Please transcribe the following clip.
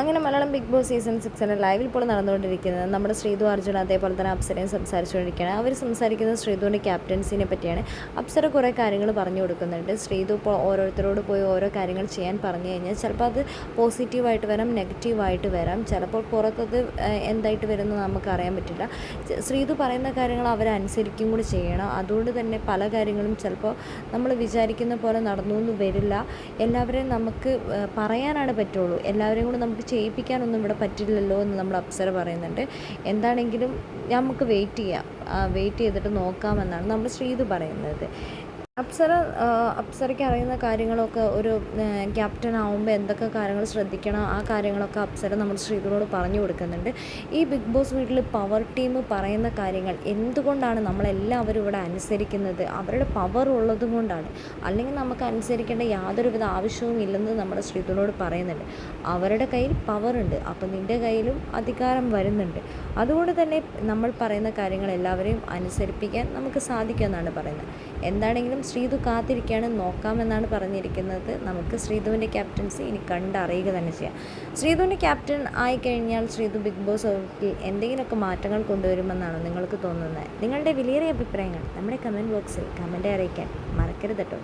അങ്ങനെ Malayalam big boss season സിക്സിന്റെ ലൈവിൽ ഇപ്പോൾ നടന്നുകൊണ്ടിരിക്കുന്നത് നമ്മുടെ ശ്രീധു അർജുൻ അതേപോലെ തന്നെ അപ്സരയും സംസാരിച്ചുകൊണ്ടിരിക്കുകയാണ്. അവർ സംസാരിക്കുന്നത് ശ്രീധുവിന്റെ ക്യാപ്റ്റൻസിനെ പറ്റിയാണ്. അപ്സര കുറേ കാര്യങ്ങൾ പറഞ്ഞു കൊടുക്കുന്നുണ്ട്. ശ്രീധു ഇപ്പോൾ ഓരോരുത്തരോട് പോയി ഓരോ കാര്യങ്ങൾ ചെയ്യാൻ പറഞ്ഞു കഴിഞ്ഞാൽ ചിലപ്പോൾ അത് പോസിറ്റീവായിട്ട് വരാം നെഗറ്റീവായിട്ട് വരാം. ചിലപ്പോൾ പുറത്തത് എന്തായിട്ട് വരുമെന്ന് നമുക്ക് അറിയാൻ പറ്റില്ല. ശ്രീധു പറയുന്ന കാര്യങ്ങൾ അവരനുസരിക്കും കൂടി ചെയ്യണം. അതുകൊണ്ട് തന്നെ പല കാര്യങ്ങളും ചിലപ്പോൾ നമ്മൾ വിചാരിക്കുന്ന പോലെ നടന്നു എന്ന് വരില്ല. എല്ലാവരെയും നമുക്ക് പറയാനാണ് പറ്റുള്ളൂ. എല്ലാവരെയും കൂടി നമുക്ക് ചെയ്യിപ്പിക്കാനൊന്നും ഇവിടെ പറ്റില്ലല്ലോ എന്ന് നമ്മൾ അപ്സര പറയുന്നുണ്ട്. എന്താണെങ്കിലും നമുക്ക് വെയിറ്റ് ചെയ്യാം. വെയിറ്റ് ചെയ്തിട്ട് നോക്കാമെന്നാണ് നമ്മൾ ശ്രീതു പറയുന്നത്. അപ്സര അപ്സരയ്ക്ക് അറിയുന്ന കാര്യങ്ങളൊക്കെ ഒരു ക്യാപ്റ്റൻ ആവുമ്പോൾ എന്തൊക്കെ കാര്യങ്ങൾ ശ്രദ്ധിക്കണം ആ കാര്യങ്ങളൊക്കെ അപ്സര നമ്മൾ സ്ത്രീകളോട് പറഞ്ഞു കൊടുക്കുന്നുണ്ട്. ഈ ബിഗ് ബോസ് വീട്ടിൽ പവർ ടീം പറയുന്ന കാര്യങ്ങൾ എന്തുകൊണ്ടാണ് നമ്മളെല്ലാവരും ഇവിടെ അനുസരിക്കുന്നത്? അവരുടെ പവർ ഉള്ളത് കൊണ്ടാണ്. അല്ലെങ്കിൽ നമുക്ക് അനുസരിക്കേണ്ട യാതൊരുവിധ ആവശ്യവും ഇല്ലെന്ന് നമ്മുടെ സ്ത്രീകളോട് പറയുന്നുണ്ട്. അവരുടെ കയ്യിൽ പവർ ഉണ്ട്. അപ്പോൾ നിന്റെ കയ്യിലും അധികാരം വരുന്നുണ്ട്. അതുകൊണ്ട് തന്നെ നമ്മൾ പറയുന്ന കാര്യങ്ങൾ എല്ലാവരെയും അനുസരിപ്പിക്കാൻ നമുക്ക് സാധിക്കുമെന്നാണ് പറയുന്നത്. എന്താണെങ്കിലും ശ്രീതു കാത്തിരിക്കുകയാണ്. നോക്കാമെന്നാണ് പറഞ്ഞിരിക്കുന്നത്. നമുക്ക് ശ്രീതുവിന്റെ ക്യാപ്റ്റൻസി ഇനി കണ്ടറിയുക തന്നെ ചെയ്യാം. ശ്രീതുവിന്റെ ക്യാപ്റ്റൻ ആയി കഴിഞ്ഞാൽ ശ്രീതു ബിഗ് ബോസ് ഹൗസിൽ എന്തെങ്കിലുമൊക്കെ മാറ്റങ്ങൾ കൊണ്ടുവരുമെന്നാണ് നിങ്ങൾക്ക് തോന്നുന്നത്. നിങ്ങളുടെ വിലയേറിയ അഭിപ്രായങ്ങൾ നമ്മുടെ കമന്റ് ബോക്സിൽ കമന്റ് അറിയിക്കാൻ മറക്കരുത് കേട്ടോ.